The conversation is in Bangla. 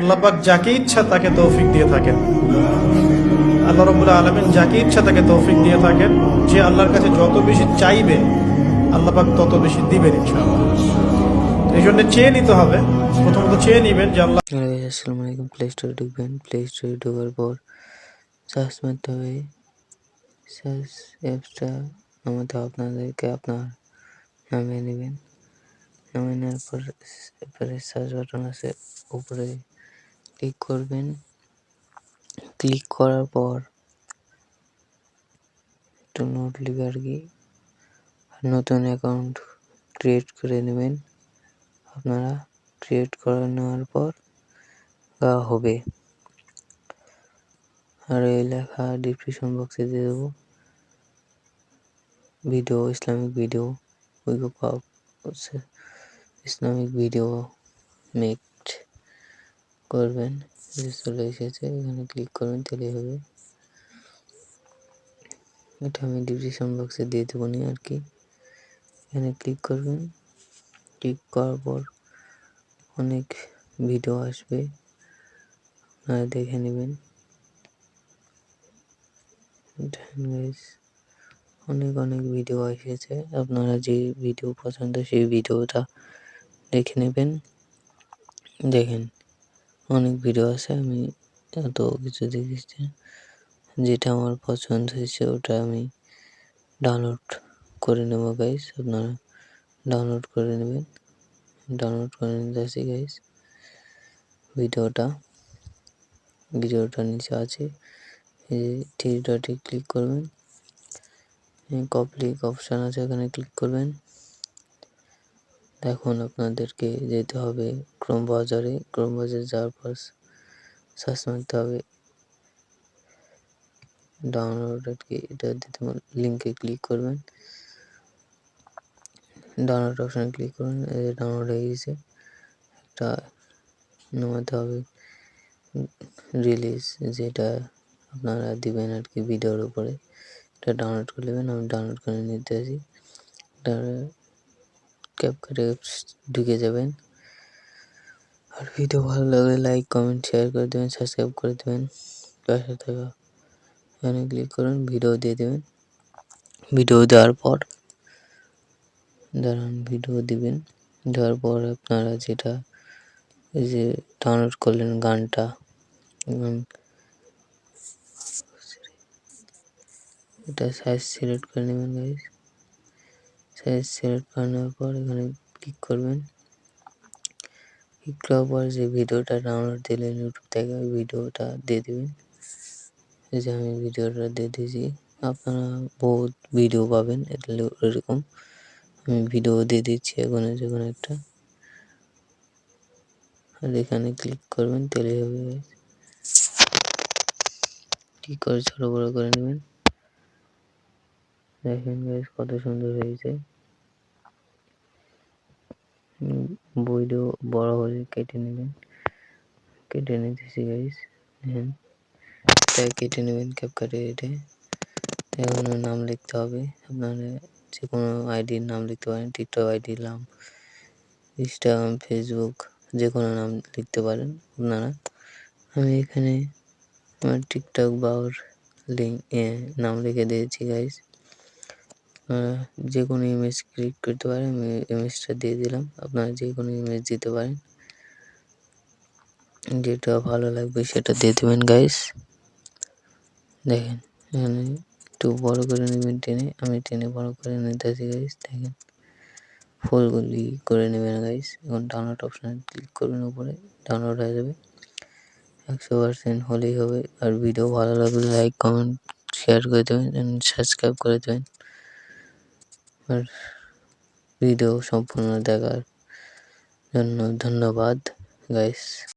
আল্লাহ পাক যাকে ইচ্ছা তাকে তৌফিক দিয়ে থাকেন। আল্লাহ রবুল্লা আলমিন যাকে ইচ্ছা তাকে তৌফিক দিয়ে থাকেন। যে আল্লাহর কাছে যত বেশি চাইবে, আল্লাহ পাক তত বেশি দিবেন ইনশাআল্লাহ। এই জন্য চেয়ে নিতে হবে। প্রথমত চেয়ে নিবেন যে আল্লাহ আসসালামু আলাইকুম। প্লে স্টোরে ঢুকবেন। প্লে স্টোরে ঢোকার পর সার্চ মারতে হবে। সার্চ অ্যাপসটা হবে আপনাদেরকে আপনার নামিয়ে নেবেন। নামিয়ে নেওয়ার পর সার্চ বাটন আছে। উপরে ক্লিক করবেন। ক্লিক করার পর একটু নোট লিখে আর কি, নতুন অ্যাকাউন্ট ক্রিয়েট করে নেবেন। আপনারা ক্রিয়েট করে নেওয়ার পর গা হবে। আর এই লেখা ডিসক্রিপশন বক্সে দিয়ে দেবো। ভিডিও ইসলামিক ভিডিও পাপ ইসলামিক ভিডিও মেকড করবেন চলে এসেছে, এখানে ক্লিক করবেন তাহলে হবে। এটা আমি ডিসক্রিপশন বক্সে দিয়ে দেবো নি আর কি। এখানে ক্লিক করবেন। ক্লিক করার পর অনেক ভিডিও আসবে। আপনারা দেখে নেবেন। অনেক অনেক ভিডিও এসেছে। আপনারা যে ভিডিও পছন্দ, সেই ভিডিওটা দেখে নেবেন। দেখেন। অনেক ভিডিও আছে, আমি এত কিছু দেখেছি যেটা আমার পছন্দ হয়েছে, ওটা আমি ডাউনলোড করে নেব গাইস আপনারা ডাউনলোড করে নেবেন। ডাউনলোড করে নিতে আসি গাইস ভিডিওটা ভিডিওটা নিচে আছে। থ্রি ডটে ক্লিক করবেন। কপলিক অপশান আছে এখানে ক্লিক করবেন। এখন আপনাদেরকে যেতে হবে ক্রোম বাজারে। ক্রোম বাজারে যাওয়ার পর সার্চ মারতে হবে। ডাউনলোড আর কি, এটা দিতে লিঙ্কে ক্লিক করবেন। ডাউনলোড অপশানে ক্লিক করুন ডাউনলোড হয়ে গেছে। একটা নামাতে হবে। রিলিজ যেটা আপনারা দিবেন আর কি ভিডিওর উপরে। এটা ডাউনলোড করে নেবেন, আমি ডাউনলোড করে নিতে আসি। ক্যাপকাটে ঢুকে যাবেন। আর ভিডিও ভালো লাগলে লাইক কমেন্ট শেয়ার করে দেবেন সাবস্ক্রাইব করে দেবেন। পাশে থাকা এখানে ক্লিক করুন ভিডিও দিয়ে দেবেন। ভিডিও দেওয়ার পর দাঁড়ান ভিডিও দিবেন। দেওয়ার পর আপনারা যেটা এই যে ডাউনলোড করলেন গানটা গান এটা সাইজ সিলেক্ট করে নেবেন গাইজ সিলেক্ট করে নেওয়ার পর এখানে ক্লিক করবেন। ক্লিক করার পর যে ভিডিওটা ডাউনলোড দিলেন ইউটিউব থেকে ওই ভিডিওটা দিয়ে দেবেন। এই যে আমি ভিডিওটা দিয়ে দিয়েছি। আপনারা বহুত ভিডিও পাবেন, এটা এরকম। আমি ভিডিও দিয়ে দিচ্ছি এখন যে কোনো একটা। আর এখানে ক্লিক করবেন তেলে হবে। ঠিক করে ছোট বড় করে নেবেন। দেখেন গাইস কত সুন্দর হয়েছে। ভিডিও বড় হলে কেটে নেবেন। কেটে নিতেছি গাইস দেখেন তাই কেটে নেবেন ক্যাপকাটে এটা। এখন নাম লিখতে হবে। আপনারা যে কোনো আইডির নাম লিখতে পারেন। টিকটক আইডি নাম ইনস্টাগ্রাম ফেসবুক যে কোনো নাম লিখতে পারেন আপনারা। আমি এখানে আমার টিকটক বাউর লিঙ্ক নাম লিখে দিয়েছি গাইস যে কোনো ইমেজ ক্লিক করতে পারেন, আমি ইমেজটা দিয়ে দিলাম। আপনারা যে কোনো ইমেজ দিতে পারেন। যেটা ভালো লাগবে সেটা দিয়ে দেবেন গাইস দেখেন, এখানে একটু বড় করে নেবেন টেনে। আমি টেনে বড় করে নিতেছি গাইস দেখেন, ফুলগুলি করে নেবেন গাইস এখন ডাউনলোড অপশানে ক্লিক করবেন উপরে ডাউনলোড হয়ে যাবে। একশো পার্সেন্ট হলেই হবে। আর ভিডিও ভালো লাগলে লাইক কমেন্ট শেয়ার করে দেবেন। সাবস্ক্রাইব করে দেবেন। আর ভিডিও সম্পূর্ণ দেখার জন্য ধন্যবাদ গাইস